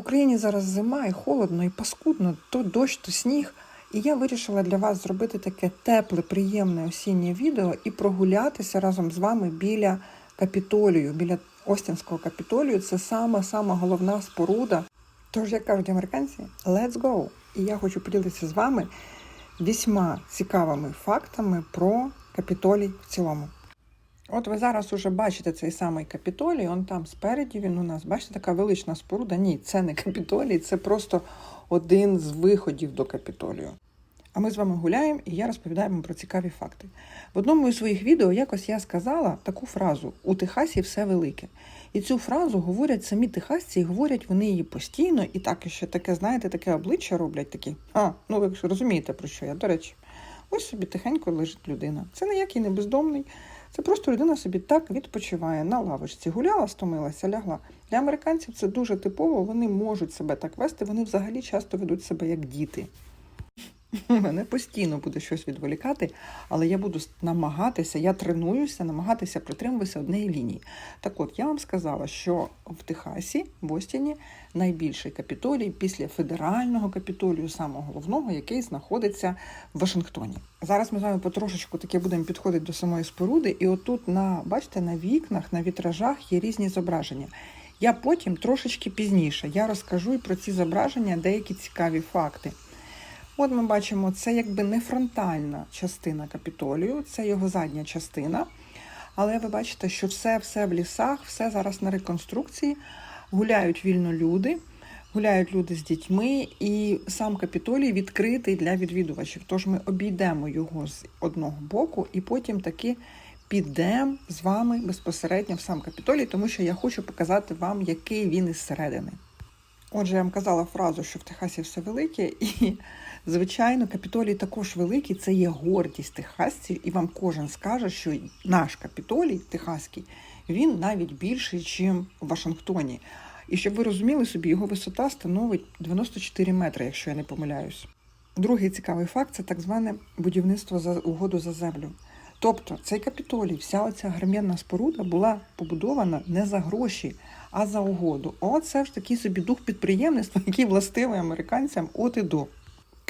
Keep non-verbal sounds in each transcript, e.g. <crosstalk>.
В Україні зараз зима і холодно, і паскудно, то дощ, то сніг. І я вирішила для вас зробити таке тепле, приємне осіннє відео і прогулятися разом з вами біля капітолію, біля Остінського капітолію. Це сама сама головна споруда. Тож, як кажуть американці, let's go! І я хочу поділитися з вами вісьма цікавими фактами про капітолій в цілому. От ви зараз уже бачите цей самий капітолій, он там спереді він у нас, бачите, така велична споруда. Ні, це не капітолій, це просто один з виходів до капітолію. А ми з вами гуляємо, і я розповідаю вам про цікаві факти. В одному із своїх відео якось я сказала таку фразу: у Техасі все велике. І цю фразу говорять самі техасці, і говорять вони її постійно, і так ще таке, знаєте, таке обличчя роблять такі. А, ну ви розумієте про що я. До речі, ось собі тихенько лежить людина. Це ніякий не бездомний. Це просто людина собі так відпочиває на лавочці. Гуляла, стомилася, лягла. Для американців це дуже типово, вони можуть себе так вести, вони взагалі часто ведуть себе як діти. <laughs> Мене постійно буде щось відволікати, але я буду намагатися, я тренуюся, намагатися притримуватися однієї лінії. Так от, я вам сказала, що в Техасі, в Остіні, найбільший капітолій після федерального капітолію, самого головного, який знаходиться в Вашингтоні. Зараз ми з вами потрошечку таке будемо підходити до самої споруди, і отут, на, бачите, на вікнах, на вітражах є різні зображення. Я потім трошечки пізніше я розкажу і про ці зображення деякі цікаві факти. От ми бачимо, це якби не фронтальна частина капітолію, це його задня частина. Але ви бачите, що все-все в лісах, все зараз на реконструкції. Гуляють вільно люди, гуляють люди з дітьми, і сам капітолій відкритий для відвідувачів. Тож ми обійдемо його з одного боку і потім таки підемо з вами безпосередньо в сам капітолій, тому що я хочу показати вам, який він із середини. Отже, я вам казала фразу, що в Техасі все велике, і, звичайно, капітолій також великий, це є гордість техасців, і вам кожен скаже, що наш капітолій техаський, він навіть більший, ніж в Вашингтоні. І щоб ви розуміли собі, його висота становить 94 метри, якщо я не помиляюсь. Другий цікавий факт це так зване будівництво за угоду за землю. Тобто цей капітолій, вся оця громадна споруда була побудована не за гроші, а за угоду. Оце ж такий собі дух підприємництва, <laughs> який властивий американцям от і до.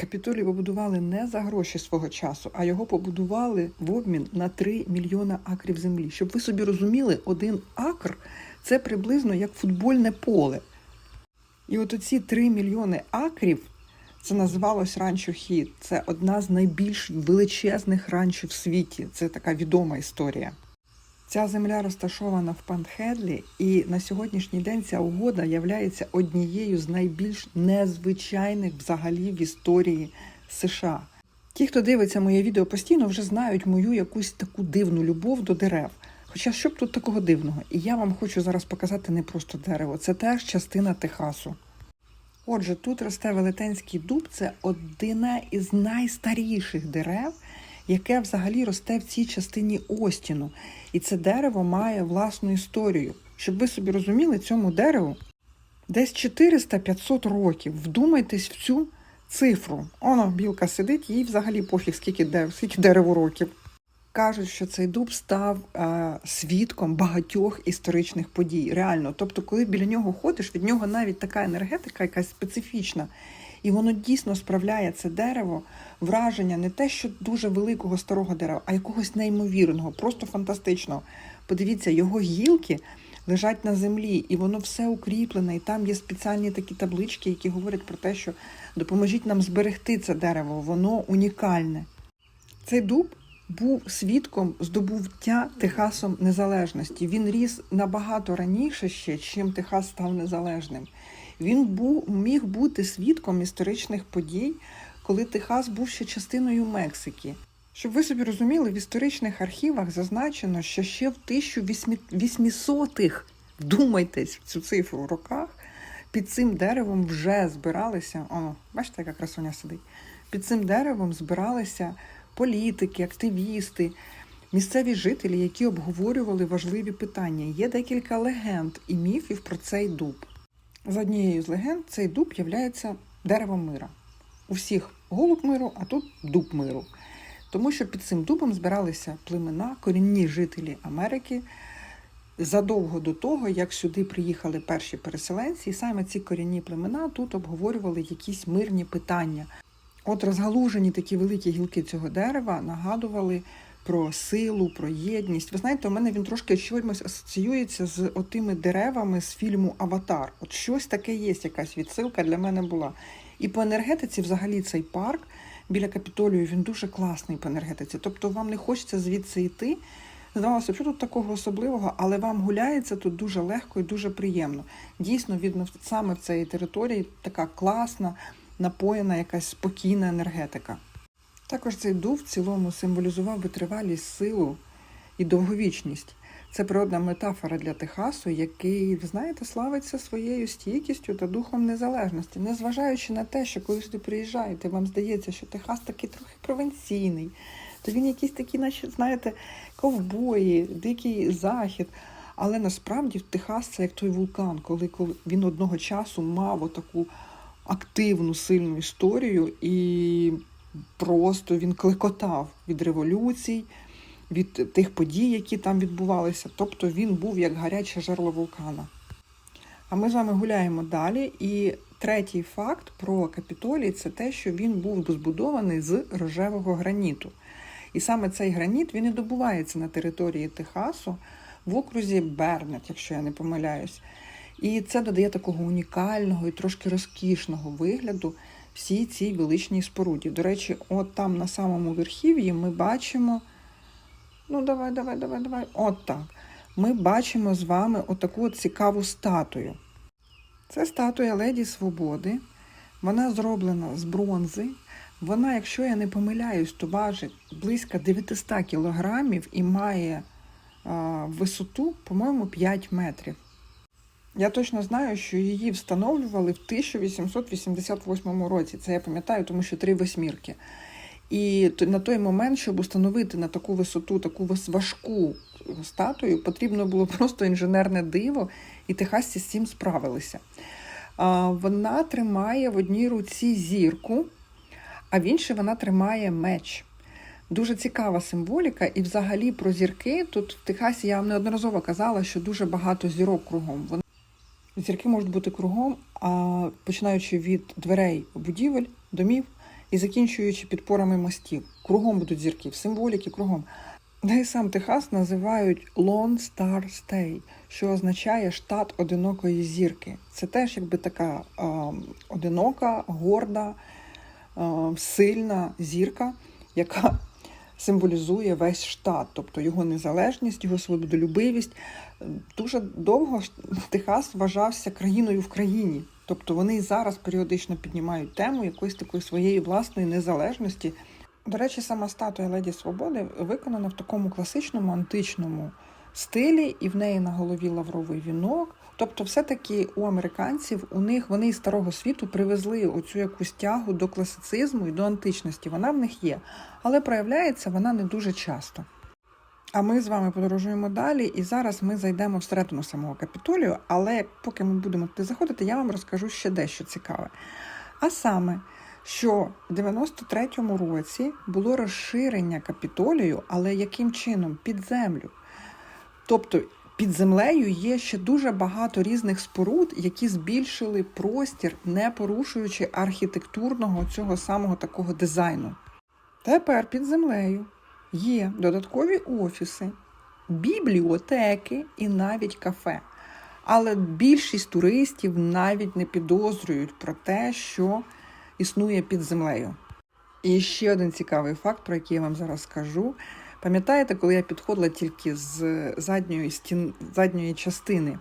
Капітолій побудували не за гроші свого часу, а його побудували в обмін на 3 мільйона акрів землі. Щоб ви собі розуміли, один акр це приблизно як футбольне поле. І от оці 3 мільйони акрів це називалось ранчо хід. Це одна з найбільш величезних ранчів в світі. Це така відома історія. Ця земля розташована в Пантхедлі, і на сьогоднішній день ця угода є однією з найбільш незвичайних взагалі в історії США. Ті, хто дивиться моє відео постійно, вже знають мою якусь таку дивну любов до дерев. Хоча що б тут такого дивного? І я вам хочу зараз показати не просто дерево, це теж частина Техасу. Отже, тут росте велетенський дуб, це одне із найстаріших дерев, яке взагалі росте в цій частині Остіну. І це дерево має власну історію. Щоб ви собі розуміли, цьому дереву десь 400-500 років. Вдумайтесь в цю цифру. Оно, білка сидить, їй взагалі пофіг, скільки дерев, скільки дереву років. Кажуть, що цей дуб став е, свідком багатьох історичних подій. Реально. Тобто, коли біля нього ходиш, від нього навіть така енергетика, якась специфічна. І воно дійсно справляє це дерево враження не те, що дуже великого старого дерева, а якогось неймовірного, просто фантастичного. Подивіться, його гілки лежать на землі, і воно все укріплене. І там є спеціальні такі таблички, які говорять про те, що допоможіть нам зберегти це дерево, воно унікальне. Цей дуб був свідком здобуття Техасом незалежності. Він ріс набагато раніше ще, чим Техас став незалежним. Він був міг бути свідком історичних подій, коли Техас був ще частиною Мексики. Щоб ви собі розуміли, в історичних архівах зазначено, що ще в 1800-х, вдумайтесь в цю цифру роках, під цим деревом вже збиралися. О, бачите, яка красуня сидить. Під цим деревом збиралися політики, активісти, місцеві жителі, які обговорювали важливі питання. Є декілька легенд і міфів про цей дуб. За однією з легенд, цей дуб є деревом мира. У всіх голуб миру, а тут дуб миру. Тому що під цим дубом збиралися племена, корінні жителі Америки задовго до того, як сюди приїхали перші переселенці, і саме ці корінні племена тут обговорювали якісь мирні питання. От розгалужені такі великі гілки цього дерева нагадували про силу, про єдність. Ви знаєте, у мене він трошки чимось асоціюється з отими деревами з фільму Аватар. От щось таке є, якась відсилка для мене була. І по енергетиці, взагалі, цей парк біля Капітолію він дуже класний по енергетиці. Тобто вам не хочеться звідси йти. Здавалося, що тут такого особливого, але вам гуляється тут дуже легко і дуже приємно. Дійсно, видно, саме в цій території така класна, напоєна, якась спокійна енергетика. Також цей дуб в цілому символізував витривалість, силу і довговічність. Це природна метафора для Техасу, який, ви знаєте, славиться своєю стійкістю та духом незалежності, незважаючи на те, що коли сюди приїжджаєте, вам здається, що Техас такий трохи провінційний, то він якийсь такий, наче, знаєте, ковбої, дикий захід. Але насправді Техас це як той вулкан, коли він одного часу мав отаку активну, сильну історію, і просто він клекотав від революцій, від тих подій, які там відбувалися. Тобто він був як гаряче жерло вулкана. А ми з вами гуляємо далі. І третій факт про Капітолій це те, що він був збудований з рожевого граніту. І саме цей граніт він і добувається на території Техасу в окрузі Бернет, якщо я не помиляюсь. І це додає такого унікального і трошки розкішного вигляду всій цій величній споруді. До речі, от там на самому верхів'ї ми бачимо. Ну, давай, давай, давай, давай. От так. Ми бачимо з вами отаку от цікаву статую. Це статуя Леді Свободи. Вона зроблена з бронзи. Вона, якщо я не помиляюсь, то важить близько 900 кілограмів і має а, висоту, по-моєму, 5 метрів. Я точно знаю, що її встановлювали в 1888 році. Це я пам'ятаю, тому що три восьмірки. І на той момент, щоб установити на таку висоту, таку важку статую, потрібно було просто інженерне диво, і техасці з цим справилися. Вона тримає в одній руці зірку, а в іншій вона тримає меч. Дуже цікава символіка, і взагалі про зірки тут в Техасі я вам неодноразово казала, що дуже багато зірок кругом. Зірки можуть бути кругом, а починаючи від дверей будівель, домів і закінчуючи підпорами мостів. Кругом будуть зірки, в символіки кругом. Да і сам Техас називають Lone Star State, що означає штат одинокої зірки. Це теж якби така а, одинока, горда, а, сильна зірка, яка символізує весь штат, тобто його незалежність, його свободолюбивість. Дуже довго Техас вважався країною в країні. Тобто вони і зараз періодично піднімають тему якоїсь такої своєї власної незалежності. До речі, сама статуя Леді Свободи виконана в такому класичному античному стилі, і в неї на голові лавровий вінок. Тобто, все-таки у американців у них вони із старого світу привезли оцю якусь тягу до класицизму і до античності. Вона в них є, але проявляється вона не дуже часто. А ми з вами подорожуємо далі, і зараз ми зайдемо всередину самого капітолію. Але поки ми будемо туди заходити, я вам розкажу ще дещо цікаве. А саме, що в 93-му році було розширення капітолію, але яким чином? Під землю. Тобто під землею є ще дуже багато різних споруд, які збільшили простір, не порушуючи архітектурного цього самого такого дизайну. Тепер під землею є додаткові офіси, бібліотеки і навіть кафе. Але більшість туристів навіть не підозрюють про те, що існує під землею. І ще один цікавий факт, про який я вам зараз скажу. Пам'ятаєте, коли я підходила тільки з задньої стін, задньої частини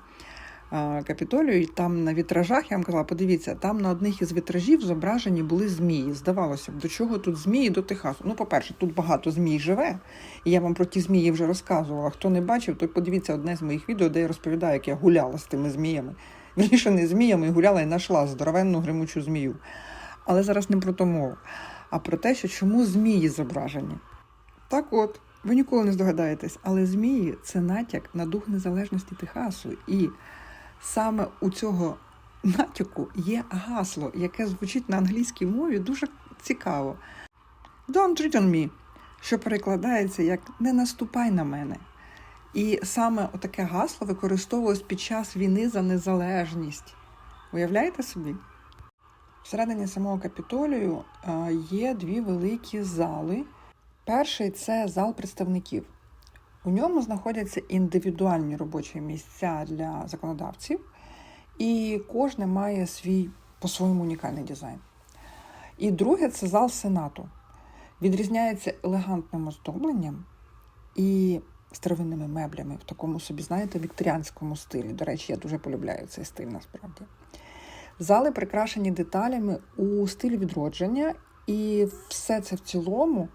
капітолію, і там на вітражах я вам казала, подивіться, там на одних із вітражів зображені були змії. Здавалося б, до чого тут змії до Техасу? Ну, по-перше, тут багато змій живе, і я вам про ті змії вже розказувала. Хто не бачив, то подивіться одне з моїх відео, де я розповідаю, як я гуляла з тими зміями. Вірніше, не зміями, гуляла і знайшла здоровенну гримучу змію. Але зараз не про то мова, а про те, що чому змії зображені. Так от. Ви ніколи не здогадаєтесь, але змії це натяк на дух незалежності Техасу. І саме у цього натяку є гасло, яке звучить на англійській мові дуже цікаво. Don't treat on me, що перекладається як не наступай на мене. І саме таке гасло використовувалось під час війни за незалежність. Уявляєте собі? Всередині самого капітолію е, є дві великі зали. Перший це зал представників. У ньому знаходяться індивідуальні робочі місця для законодавців, і кожне має свій по-своєму унікальний дизайн. І друге це зал Сенату. Відрізняється елегантним оздобленням і старовинними меблями в такому собі, знаєте, вікторіанському стилі. До речі, я дуже полюбляю цей стиль насправді. Зали прикрашені деталями у стилі відродження, і все це в цілому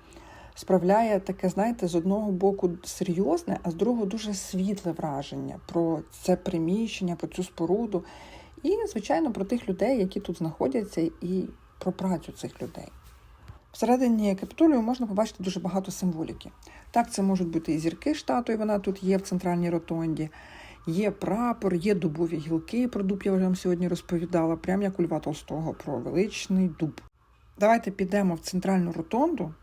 справляє таке, знаєте, з одного боку серйозне, а з другого дуже світле враження про це приміщення, про цю споруду. І, звичайно, про тих людей, які тут знаходяться, і про працю цих людей. Всередині капітолію можна побачити дуже багато символіки. Так, це можуть бути і зірки штату, і вона тут є в центральній ротонді. Є прапор, є дубові гілки. Про дуб я вам сьогодні розповідала, прям як у Льва Толстого, про величний дуб. Давайте підемо в центральну ротонду,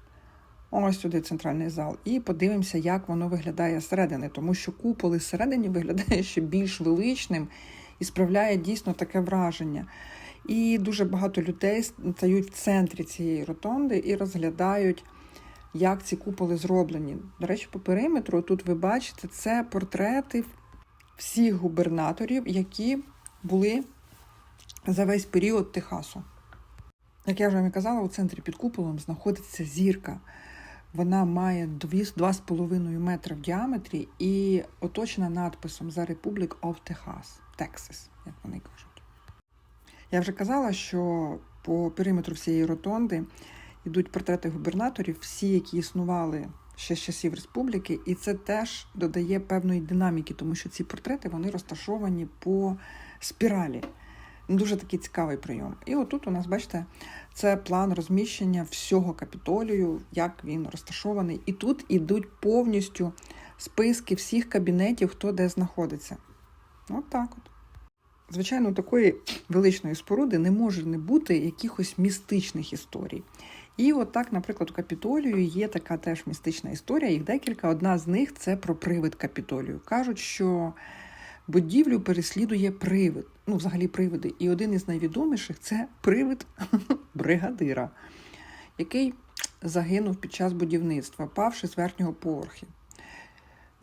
ось сюди центральний зал, і подивимося, як воно виглядає зсередини, тому що купол із виглядає ще більш величним і справляє дійсно таке враження. І дуже багато людей стають в центрі цієї ротонди і розглядають, як ці куполи зроблені. До речі, по периметру тут ви бачите це портрети всіх губернаторів, які були за весь період Техасу. Як я вже вам казала, у центрі під куполом знаходиться зірка. Вона має 2,5 метри в діаметрі і оточена надписом The Republic of Texas, Texas, як вони кажуть. Я вже казала, що по периметру всієї ротонди йдуть портрети губернаторів, всі, які існували ще з часів республіки, і це теж додає певної динаміки, тому що ці портрети вони розташовані по спіралі. Дуже такий цікавий прийом. І отут у нас, бачите, це план розміщення всього капітолію, як він розташований. І тут ідуть повністю списки всіх кабінетів, хто де знаходиться. От так от. Звичайно, такої величної споруди не може не бути якихось містичних історій. І от так, наприклад, у Капітолію є така теж містична історія, їх декілька. Одна з них це про привид Капітолію. Кажуть, що будівлю переслідує привид, ну, взагалі привиди. І один із найвідоміших це привид <laughs> бригадира, який загинув під час будівництва, павши з верхнього поверху.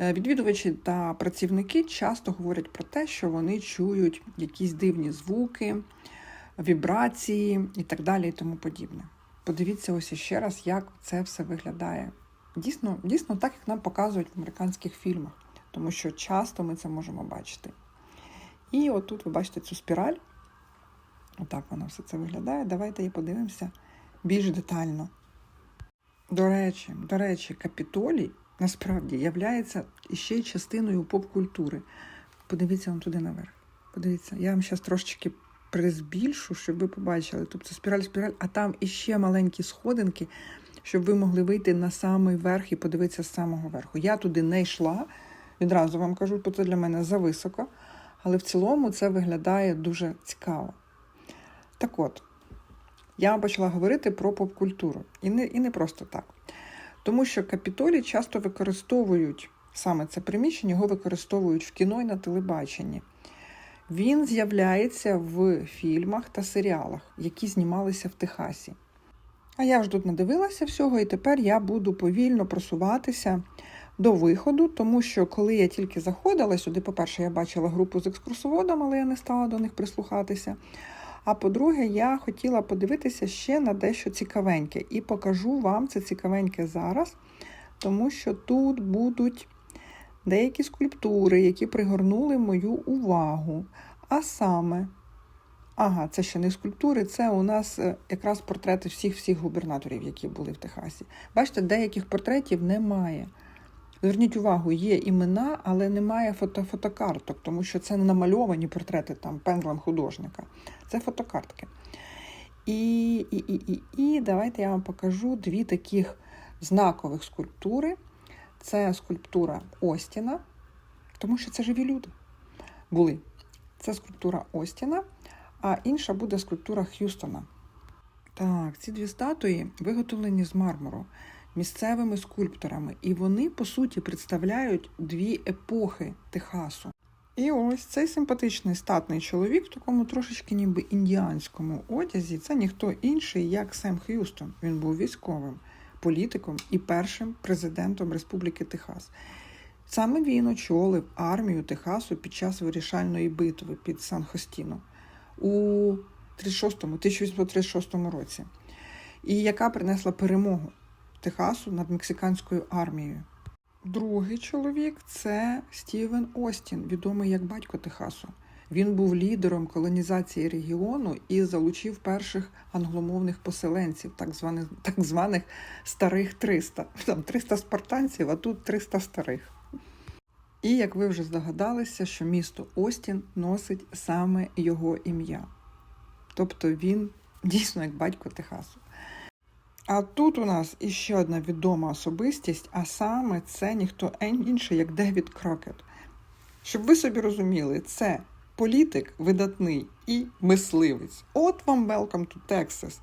Відвідувачі та працівники часто говорять про те, що вони чують якісь дивні звуки, вібрації і так далі, і тому подібне. Подивіться ось іще раз, як це все виглядає. Дійсно, дійсно так, як нам показують в американських фільмах, тому що часто ми це можемо бачити. І отут ви бачите цю спіраль. Отак воно все це виглядає. Давайте її подивимося більш детально. До речі, до речі, капітолій насправді являється ще частиною поп-культури. Подивіться вам туди наверх. Подивіться, я вам зараз трошечки призбільшу, щоб ви побачили. Тобто спіраль-спіраль, а там іще маленькі сходинки, щоб ви могли вийти на самий верх і подивитися з самого верху. Я туди не йшла, відразу вам кажу, бо це для мене зависоко, але в цілому це виглядає дуже цікаво. Так от, я почала говорити про поп-культуру. І не, І не просто так. Тому що капітолі часто використовують саме це приміщення, його використовують в кіно і на телебаченні. Він з'являється в фільмах та серіалах, які знімалися в Техасі. А я ж тут надивилася всього, і тепер я буду повільно просуватися до виходу, тому що коли я тільки заходила сюди, по-перше, я бачила групу з екскурсоводом, але я не стала до них прислухатися. А по-друге, я хотіла подивитися ще на дещо цікавеньке. І покажу вам це цікавеньке зараз, тому що тут будуть деякі скульптури, які пригорнули мою увагу. А саме, ага, це ще не скульптури, це у нас якраз портрети всіх-всіх губернаторів, які були в Техасі. Бачите, деяких портретів немає. Зверніть увагу, є імена, але немає фото фотокарток, тому що це не намальовані портрети там пензлем художника. Це фотокартки. І, і, і, і, і давайте я вам покажу дві таких знакових скульптури. Це скульптура Остіна, тому що це живі люди були. Це скульптура Остіна, а інша буде скульптура Х'юстона. Так, ці дві статуї виготовлені з мармуру. Місцевими скульпторами, і вони, по суті, представляють дві епохи Техасу. І ось цей симпатичний статний чоловік в такому трошечки ніби індіанському одязі. Це ніхто інший, як Сем Х'юстон. Він був військовим, політиком і першим президентом Республіки Техас. Саме він очолив армію Техасу під час вирішальної битви під Сан-Хостіно у 36-му, 1836 році, і яка принесла перемогу Техасу над мексиканською армією. Другий чоловік це Стівен Остін, відомий як батько Техасу. Він був лідером колонізації регіону і залучив перших англомовних поселенців, так званих так званих старих 300. Там 300 спартанців, а тут 300 старих. І як ви вже здогадалися, що місто Остін носить саме його ім'я. Тобто він дійсно як батько Техасу. А тут у нас іще одна відома особистість, а саме це ніхто інший, як Девід Крокет. Щоб ви собі розуміли, це політик видатний і мисливець. От вам welcome to Texas.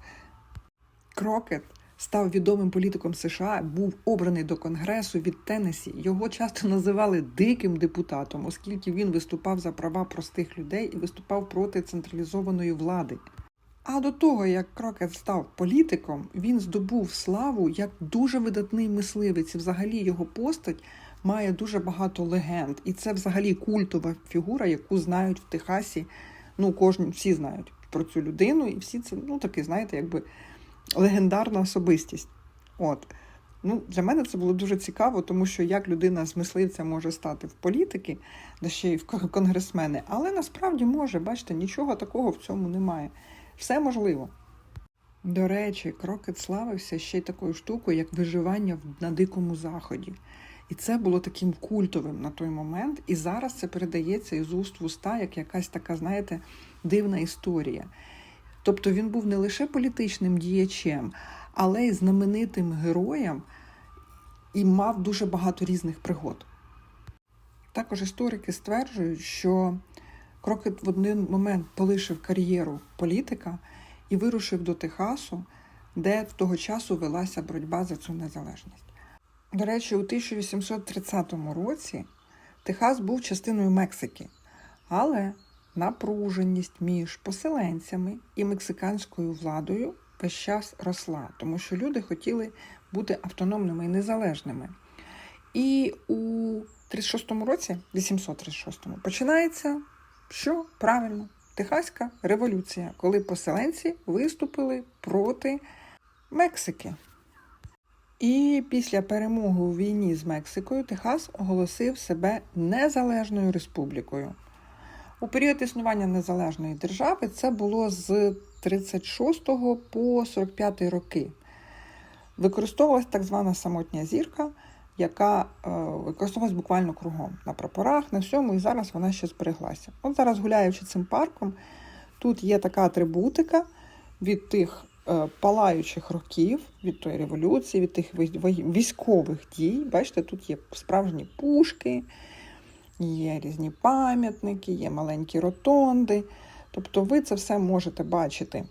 Крокет став відомим політиком США, був обраний до Конгресу від Теннесі. Його часто називали диким депутатом, оскільки він виступав за права простих людей і виступав проти централізованої влади. А до того, як Крокет став політиком, він здобув славу як дуже видатний мисливець. І взагалі його постать має дуже багато легенд. І це взагалі культова фігура, яку знають в Техасі. Ну, кожні всі знають про цю людину, і всі це, ну, такий, знаєте, якби легендарна особистість. От. Ну, Для мене це було дуже цікаво, тому що як людина з мисливця може стати в політики, да ще й в конгресмени, але насправді може, бачите, нічого такого в цьому немає. Все можливо. До речі, крокет славився ще й такою штукою, як виживання на дикому заході. І це було таким культовим на той момент. І зараз це передається із уст в уста, як якась така, знаєте, дивна історія. Тобто він був не лише політичним діячем, але й знаменитим героєм і мав дуже багато різних пригод. Також історики стверджують, що Крокет в один момент полишив кар'єру політика і вирушив до Техасу, де в того часу велася боротьба за цю незалежність. До речі, у 1830 році Техас був частиною Мексики, але напруженість між поселенцями і мексиканською владою весь час росла, тому що люди хотіли бути автономними і незалежними. І у 36-му році, 836-му, починається що правильно, Техаська революція, коли поселенці виступили проти Мексики. І після перемоги у війні з Мексикою Техас оголосив себе незалежною республікою. У період існування незалежної держави це було з 36 по 45 роки. Використовувалась так звана самотня зірка, яка е, використовувалась буквально кругом на прапорах, на всьому, і зараз вона ще збереглася. От зараз, гуляючи цим парком, тут є така атрибутика від тих е, палаючих років, від тої революції, від тих військових дій. Бачите, тут є справжні пушки, є різні пам'ятники, є маленькі ротонди. Тобто ви це все можете бачити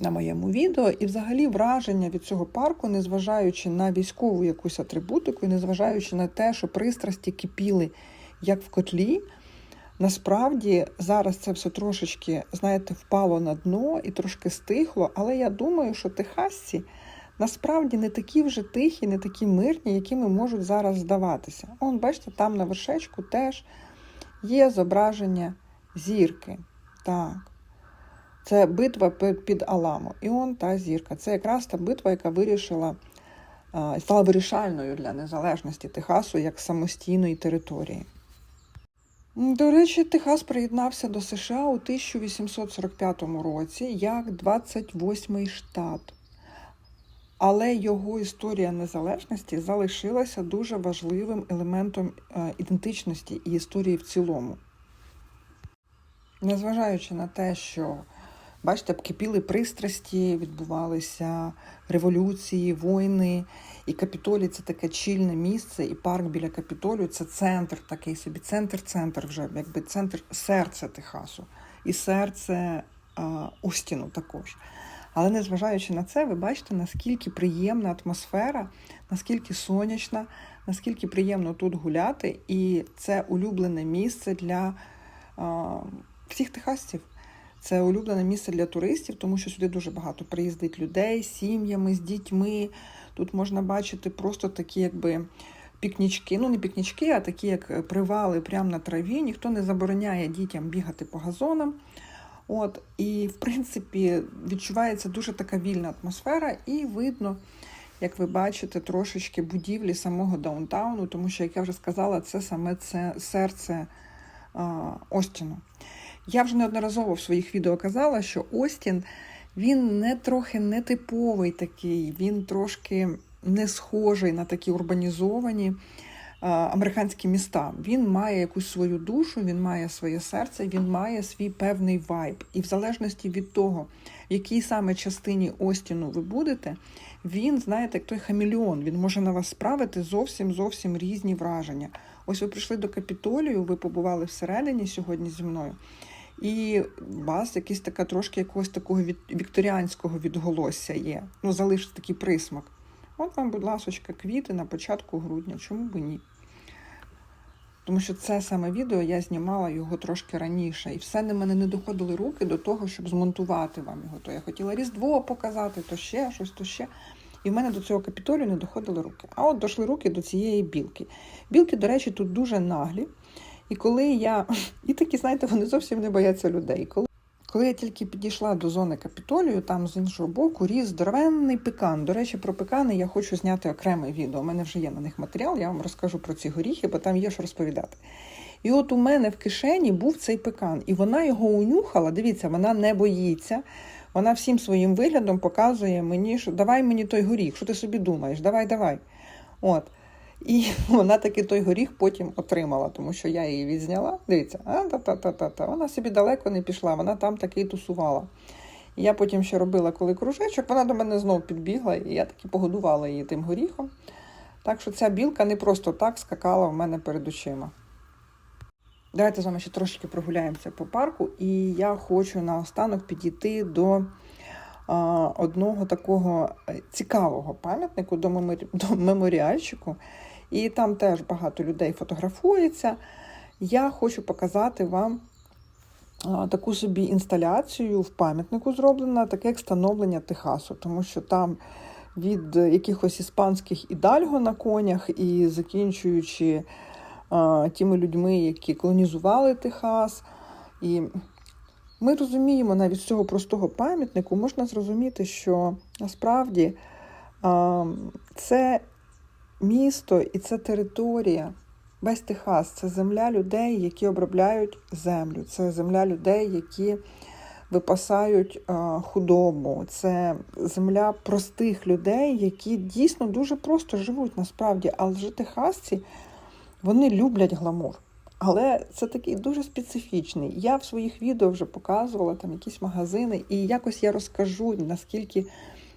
на моєму відео, і взагалі враження від цього парку, незважаючи на військову якусь атрибутику, і незважаючи на те, що пристрасті кипіли як в котлі. Насправді зараз це все трошечки, знаєте, впало на дно і трошки стихло, але я думаю, що техасці насправді не такі вже тихі, не такі мирні, якими можуть зараз здаватися. Он, бачите, там на вершечку теж є зображення зірки. Так. Це битва під Аламо. Іон та зірка. Це якраз та битва, яка вирішила стала вирішальною для незалежності Техасу як самостійної території. До речі, Техас приєднався до США у 1845 році як 28-й штат. Але його історія незалежності залишилася дуже важливим елементом ідентичності і історії в цілому. Незважаючи на те, що Бачите, кипіли пристрасті, відбувалися революції, війни. І Капітолій це таке чільне місце, і парк біля Капітолію це центр, такий собі центр-центр вже, якби центр серця Техасу. І серце а, Остіну також. Але незважаючи на це, ви бачите, наскільки приємна атмосфера, наскільки сонячна, наскільки приємно тут гуляти, і це улюблене місце для а, всіх техасців. Це улюблене місце для туристів, тому що сюди дуже багато приїздить людей сім'ями, з дітьми. Тут можна бачити просто такі, якби пікнічки. Ну, не пікнічки, а такі, як привали прямо на траві. Ніхто не забороняє дітям бігати по газонам. От, і, в принципі, відчувається дуже така вільна атмосфера, і видно, як ви бачите, трошечки будівлі самого даунтауну, тому що, як я вже сказала, це саме це серце а, Остіну. Я вже неодноразово в своїх відео казала, що Остін він не трохи нетиповий такий, він трошки не схожий на такі урбанізовані а, американські міста. Він має якусь свою душу, він має своє серце, він має свій певний вайб. І в залежності від того, в якій саме частині Остіну ви будете, він, знаєте, як той хамільон, він може на вас справити зовсім зовсім різні враження. Ось ви прийшли до Капітолію, ви побували всередині сьогодні зі мною. І у вас якийсь така трошки якогось такого від, вікторіанського відголосся є. Ну, залишиться такий присмак. От вам, будь ласочка, квіти на початку грудня. Чому б ні? Тому що це саме відео я знімала його трошки раніше, і все на мене не доходили руки до того, щоб змонтувати вам його. То я хотіла Різдво показати, то ще щось, то ще. І в мене до цього капітолію не доходили руки. А от дійшли руки до цієї білки. Білки, до речі, тут дуже наглі. І коли я. І такі, знаєте, вони зовсім не бояться людей. Коли коли я тільки підійшла до зони капітолію, там з іншого боку ріс здоровенний пекан. До речі, про пекани я хочу зняти окреме відео. У мене вже є на них матеріал, я вам розкажу про ці горіхи, бо там є що розповідати. І от у мене в кишені був цей пекан, і вона його унюхала. Дивіться, вона не боїться. Вона всім своїм виглядом показує мені, що давай мені той горіх, що ти собі думаєш, давай, давай. От. І <laughs> вона таки той горіх потім отримала, тому що я її відзняла. Дивіться, а та-та-та-та-та. Вона собі далеко не пішла, вона там таки тусувала. Я потім ще робила коли кружечок, вона до мене знов підбігла, і я таки погодувала її тим горіхом. Так що ця білка не просто так скакала в мене перед очима. Давайте з вами ще трошки прогуляємося по парку, і я хочу наостанок підійти до а, одного такого цікавого пам'ятнику, до меморіальчику. І там теж багато людей фотографується. Я хочу показати вам таку собі інсталяцію в пам'ятнику зроблена, таке як становлення Техасу, тому що там від якихось іспанських ідальго на конях і закінчуючи тими людьми, які колонізували Техас. І ми розуміємо навіть з цього простого пам'ятнику, можна зрозуміти, що насправді це місто і це територія, весь Техас це земля людей, які обробляють землю, це земля людей, які випасають худобу, це земля простих людей, які дійсно дуже просто живуть насправді, але ж техасці вони люблять гламур. Але це такий дуже специфічний. Я в своїх відео вже показувала там якісь магазини, і якось я розкажу, наскільки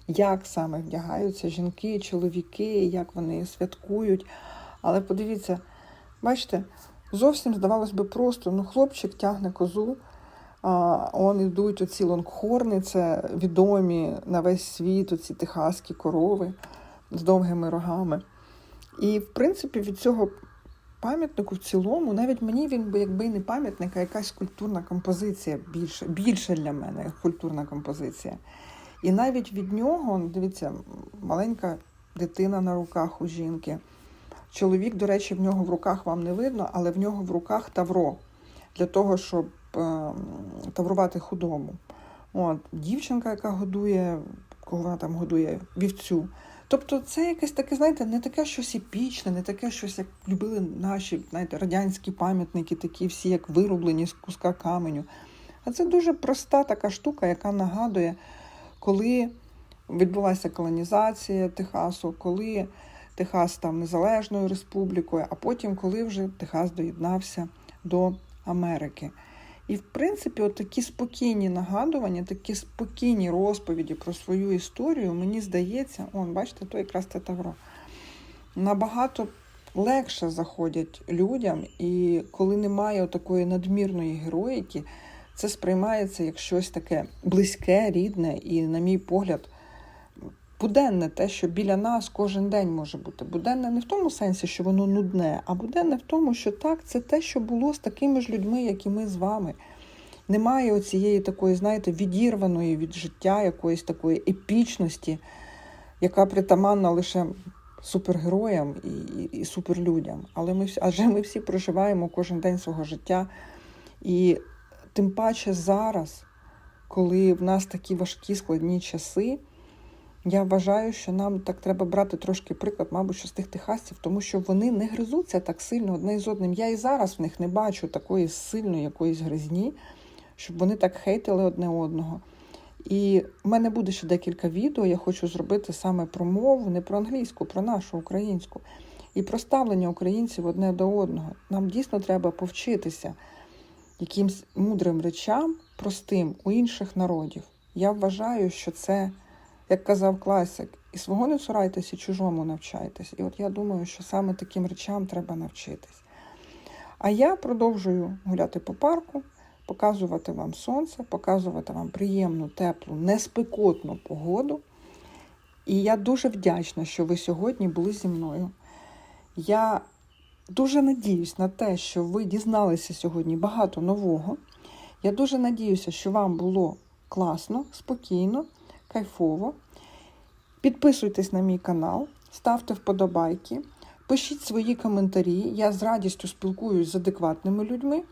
як саме вдягаються жінки, чоловіки, як вони святкують. Але подивіться, бачите, зовсім здавалось би просто, ну, хлопчик тягне козу, а он ідуть оці лонгхорни, це відомі на весь світ, оці техаські корови з довгими рогами. І, в принципі, від цього пам'ятнику в цілому, навіть мені він би якби не пам'ятник, а якась культурна композиція більше, більше для мене культурна композиція. І навіть від нього, дивіться, маленька дитина на руках у жінки. Чоловік, до речі, в нього в руках вам не видно, але в нього в руках тавро для того, щоб е, таврувати худобу. От, Дівчинка, яка годує, кого вона там годує, вівцю. Тобто це якесь таке, знаєте, не таке щось епічне, не таке щось, як любили наші знаєте, радянські пам'ятники, такі всі, як вироблені з куска каменю. А це дуже проста така штука, яка нагадує, коли відбулася колонізація Техасу, коли Техас став незалежною республікою, а потім, коли вже Техас доєднався до Америки. І, в принципі, от такі спокійні нагадування, такі спокійні розповіді про свою історію, мені здається, он, бачите, то якраз це тавро, набагато легше заходять людям, і коли немає такої надмірної героїки, це сприймається як щось таке близьке, рідне і, на мій погляд, буденне те, що біля нас кожен день може бути. Буденне не в тому сенсі, що воно нудне, а буденне в тому, що так, це те, що було з такими ж людьми, як і ми з вами. Немає оцієї такої, знаєте, відірваної від життя якоїсь такої епічності, яка притаманна лише супергероям і, і, і суперлюдям. Але ми адже ми всі проживаємо кожен день свого життя. І тим паче зараз, коли в нас такі важкі складні часи, я вважаю, що нам так треба брати трошки приклад, мабуть, що з тих техасців, тому що вони не гризуться так сильно одне з одним. Я і зараз в них не бачу такої сильної якоїсь гризні, щоб вони так хейтили одне одного. І в мене буде ще декілька відео. Я хочу зробити саме про мову, не про англійську, про нашу українську. І про ставлення українців одне до одного. Нам дійсно треба повчитися якимсь мудрим речам, простим у інших народів. Я вважаю, що це, як казав класик, і свого не цурайтесь, і чужому навчайтесь. І от я думаю, що саме таким речам треба навчитись. А я продовжую гуляти по парку, показувати вам сонце, показувати вам приємну, теплу, неспекотну погоду. І я дуже вдячна, що ви сьогодні були зі мною. Я дуже надіюсь на те, що ви дізналися сьогодні багато нового. Я дуже надіюся, що вам було класно, спокійно, кайфово. Підписуйтесь на мій канал, ставте вподобайки, пишіть свої коментарі. Я з радістю спілкуюсь з адекватними людьми.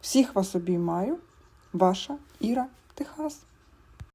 Всіх вас обіймаю. Ваша Іра Техас.